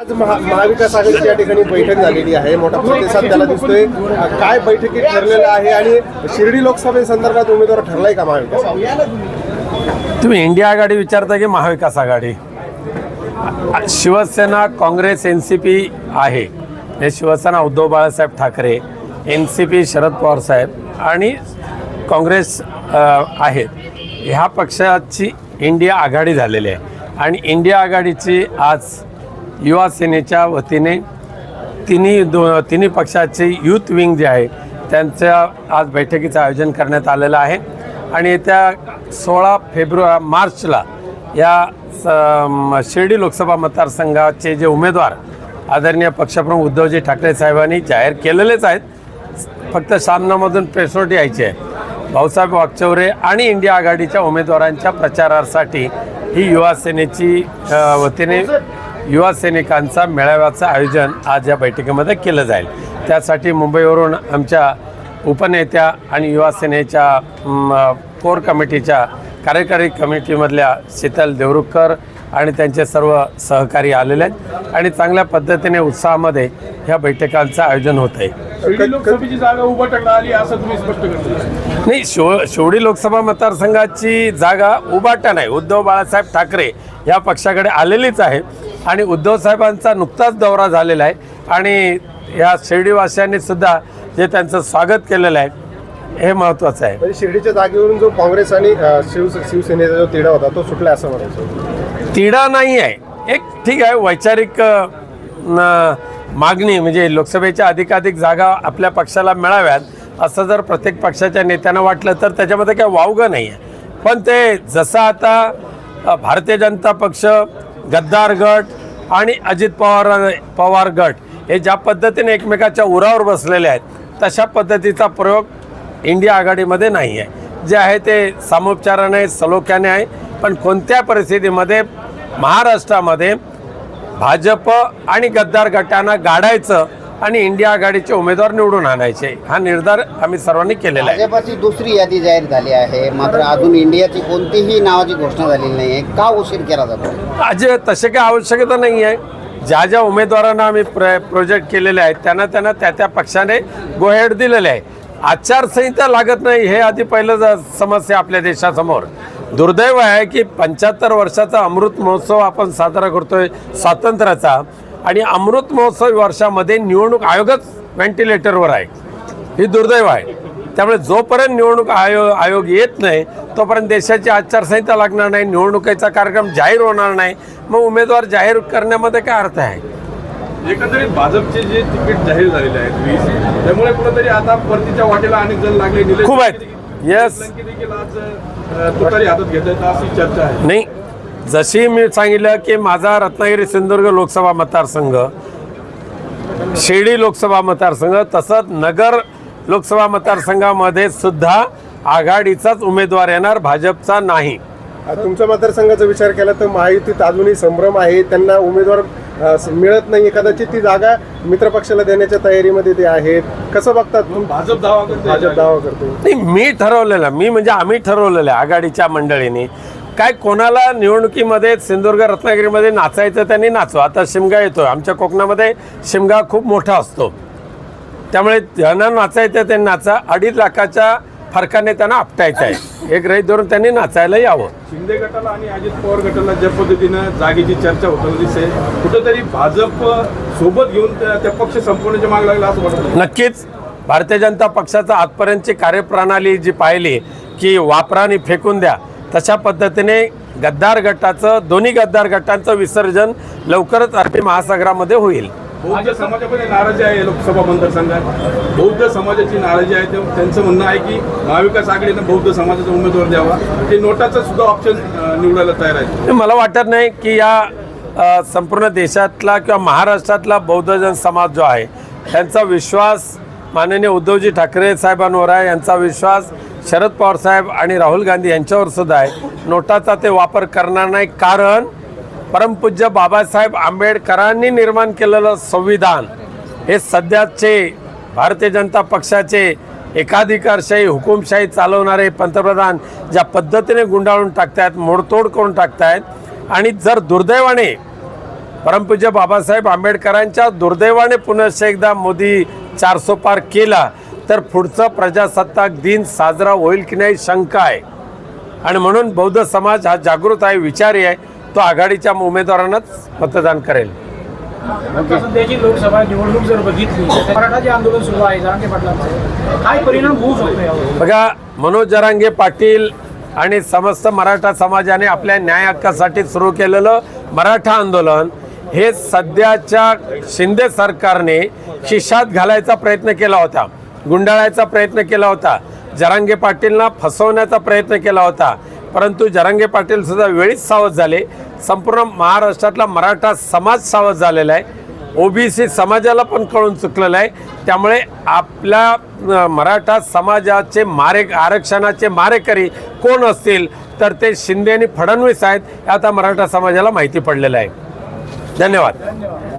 आज महा महाविकास आघाडीची या ठिकाणी बैठक झालेली आहे. मोठा प्रतिसाद त्याला दिसतोय. काय बैठकीत ठरलेलं आहे आणि शिर्डी लोकसभेसंदर्भात उमेदवार ठरलाय का महाविकास तुम्ही इंडिया आघाडी विचारता की महाविकास आघाडी? Shiv Sena Congress N C P आहे. हे Shiv Sena Uddhav Balasaheb Thackeray N C P Sharad Pawar साहेब आणि काँग्रेस आहेत. ह्या पक्षाची इंडिया आघाडी झालेली आहे. आणि इंडिया आघाडीची आज युवा सेनेच्या वतीने तिन्ही दो तिन्ही पक्षाचे युथ विंग जे आहे त्यांच्या आज बैठकीचं आयोजन करण्यात आलेलं आहे. आणि येत्या सोळा फेब्रुवारी मार्चला या स शिर्डी लोकसभा मतदारसंघाचे जे उमेदवार आदरणीय पक्षप्रमुख उद्धवजी ठाकरे साहेबांनी जाहीर केलेलेच आहेत. फक्त सामनामधून प्रेसनोट यायची आहे. भाऊसाहेब वागचौरे आणि इंडिया आघाडीच्या उमेदवारांच्या प्रचारासाठी ही युवा सेनेची वतीने युवा सैनिकांचा मेळाव्याचं आयोजन आज या बैठकीमध्ये केलं जाईल. त्यासाठी मुंबईवरून आमच्या उपनेत्या आणि युवा सेनेच्या म, कोर कमिटीच्या कार्यकारी कमिटीमधल्या शीतल देवरुखकर आणि त्यांचे सर्व सहकारी आलेले आहेत आणि चांगल्या पद्धतीने उत्साहामध्ये ह्या बैठकांचं आयोजन होत आहे. शिर्डी लोकसभेची जागा उभाटाला आली असं तुम्ही स्पष्ट करता. नाही शो शेवडी लोकसभा मतदारसंघाची जागा उभाटा नाही उद्धव बाळासाहेब ठाकरे या पक्षाकडे आलेलीच आहे आणि उद्धव साहेबांचा नुकताच दौरा झालेला आहे. आणि या शिर्डीवासियांनी सुद्धा जे त्यांचं स्वागत केलेलं आहे हे महत्त्वाचं आहे. म्हणजे शिर्डीच्या जागेवरून जो काँग्रेस आणि शिव शिवसेनेचा जो तिढा होता तो सुटला असं म्हणायचं तिढा नाही आहे. एक ठीक आहे वैचारिक मागणी म्हणजे लोकसभेच्या अधिकाधिक जागा आपल्या पक्षाला मिळाव्यात असं जर प्रत्येक पक्षाच्या नेत्यांना वाटलं तर त्याच्यामध्ये काही वावगं नाही आहे. पण ते जसं आता भारतीय जनता पक्ष गद्दार गट आणि अजित पवार पवार गट हे ज्या पद्धतीने एकमेकाच्या उरावर बसलेले आहेत तशा पद्धतीचा प्रयोग इंडिया आघाडीमध्ये नाही आहे. जे आहे ते सामोपचाराने सलोख्याने आहे पण कोणत्या परिस्थितीमध्ये महाराष्ट्रामध्ये भाजप आणि गद्दार गटांना गाडायचं आणि इंडिया आघाडीचे उमेदवार निवडून आणायचे. हा निर्धार आम्ही सर्वांनी केलेला आहे. भाजपाची दुसरी यादी जाहीर झाली आहे. मात्र अजून इंडियाची कोणतीही नावाची घोषणा झालेली नाही आहे का उशीर केला जातो? आज तसे काही आवश्यकता नाही आहे ज्या ज्या उमेदवारांना आम्ही प्र प्रोजेक्ट केलेले आहेत त्यांना त्यांना त्या त्या पक्षाने गोहेड दिलेले आहे. आचारसंहिता लागत नाही हे आधी पहिलं समस्या आपल्या देशासमोर. दुर्दैव आहे की पंच्याहत्तर वर्षाचा अमृत महोत्सव आपण साजरा करतोय. स्वातंत्र्याचा. आणि अमृत महोत्सव वर्षामध्ये निवडणूक आयोगच व्हेंटिलेटरवर आहे. ही दुर्दैव आहे. त्यामुळे जोपर्यंत निवडणूक आयोग आयोग येत नाही तोपर्यंत देशाची आचारसंहिता लागणार नाही निवडणुकीचा कार्यक्रम जाहीर होणार नाही. मग उमेदवार जाहीर करण्यामध्ये काय अर्थ आहे? एकंदरीत भाजपचे जे तिकीट जाहीर झालेले आहेत वीस त्यामुळे कुठेतरी आता परतीच्या वाटेला अनेक जण लागले. खूप आहेत. लंके देखील आज तुतारी हातात घेत आहेत अशी चर्चा आहे. नाही जशी मी सांगितलं की माझा रत्नागिरी सिंधुदुर्ग लोकसभा मतदारसंघ शिर्डी लोकसभा मतदारसंघ तसंच नगर लोकसभा मतदारसंघामध्ये सुद्धा आघाडीचाच उमेदवार येणार भाजपचा नाही. तुमच्या मतदारसंघाचा विचार केला तर महायुतीत अजूनही संभ्रम आहे त्यांना उमेदवार मिळत नाही कदाचित ती जागा मित्रपक्षाला देण्याच्या तयारीमध्ये ते आहेत. कसं बघतात म्हणून भाजप दावा करते भाजप दावा करतो नाही मी ठरवलेलं मी म्हणजे आम्ही ठरवलेलं आहे आघाडीच्या मंडळीने. काय कोणाला निवडणुकीमध्ये सिंधुदुर्ग रत्नागिरीमध्ये नाचायचं त्यांनी नाचवा. आता शिमगा येतो आमच्या कोकणामध्ये शिमगा खूप मोठा असतो. त्यामुळे ज्यांना नाचायचं त्यांनी नाचा. अडीच लाखाच्या फरकाने त्यांना आपटायचं आहे. एक रहित धरून त्यांनी नाचायला यावं शिंदे गटाला आणि अजित पवार गटाला ज्या पद्धतीनं जागेची चर्चा होताना दिसते कुठेतरी भाजप सोबत घेऊन त्या पक्ष संपवण्याच्या मागे लागला असं वाटतं नक्कीच. भारतीय जनता पक्षाचा आजपर्यंतची कार्यप्रणाली जी पाहिली की वापरा आणि फेकून द्या. तशा पद्धतीने गद्दार गटाचं दोन्ही गद्दार गटांचं विसर्जन लवकरच अरबी महासागरामध्ये होईल. बौद्ध समाजामध्ये नाराजी आहे लोकसभा मतदारसंघात. बौद्ध समाजाची नाराजी आहे त्यांचं म्हणणं आहे की महाविकास आघाडीनं बौद्ध समाजाचा उमेदवार द्यावा. ते नोटाचं सुद्धा ऑप्शन निवडायला तयार आहेत. मला वाटत नाही की या संपूर्ण देशातला किंवा महाराष्ट्रातला बौद्धजन समाज जो आहे त्यांचा विश्वास माननीय उद्धवजी ठाकरे साहेबांवर आहे यांचा विश्वास शरद पवार साहेब आणि राहुल गांधी यांच्यावर सुद्धा आहे. नोटाचा ते वापर करणार नाही कारण परमपूज्य बाबासाहेब आंबेडकरांनी निर्माण केलेलं संविधान हे सध्याचे भारतीय जनता पक्षाचे एकाधिकारशाही हुकुमशाही चालवणारे पंतप्रधान ज्या पद्धतीने गुंडाळून टाकतायत मोडतोड करून टाकतायत आणि जर दुर्दैवाने परमपूज्य बाबासाहेब आंबेडकरांच्या दुर्दैवाने पुनश्च एकदा मोदी चारसो पार केला तर पुढचा प्रजासत्ताक दिन साजरा होईल की नाही शंका आहे. आणि म्हणून बौद्ध समाज हा जागृत आहे विचारी आहे तो आघाडीच्या उमेदवारांनाच मतदान करेल. आता सध्याची लोकसभा निवडणूक जर बघितली तर मराठा जे आंदोलन सुरू आहे जरांगे पाटलांचं. काय परिणाम होऊ शकतो यावर? बघा मनोज जरांगे पाटील आणि समस्त मराठा समाजाने आपल्या न्याय हक्कासाठी सुरू केलेलं मराठा आंदोलन हे सध्याच्या शिंदे सरकारने खिशात घालायचा प्रयत्न केला होता. गुंडाळायचा प्रयत्न केला होता. जरांगे पाटीलना फसवण्याचा प्रयत्न केला होता. परंतु जरांगे पाटील सुद्धा वेळीच सावध झाले. संपूर्ण महाराष्ट्रातला मराठा समाज सावध झालेला आहे. ओबीसी समाजाला पण कळून चुकलेलं आहे. त्यामुळे आपल्या मराठा समाजाचे मारे आरक्षणाचे मारेकरी कोण असतील? तर ते शिंदे आणि फडणवीस आहेत. हे आता मराठा समाजाला माहिती पडलेलं आहे. धन्यवाद.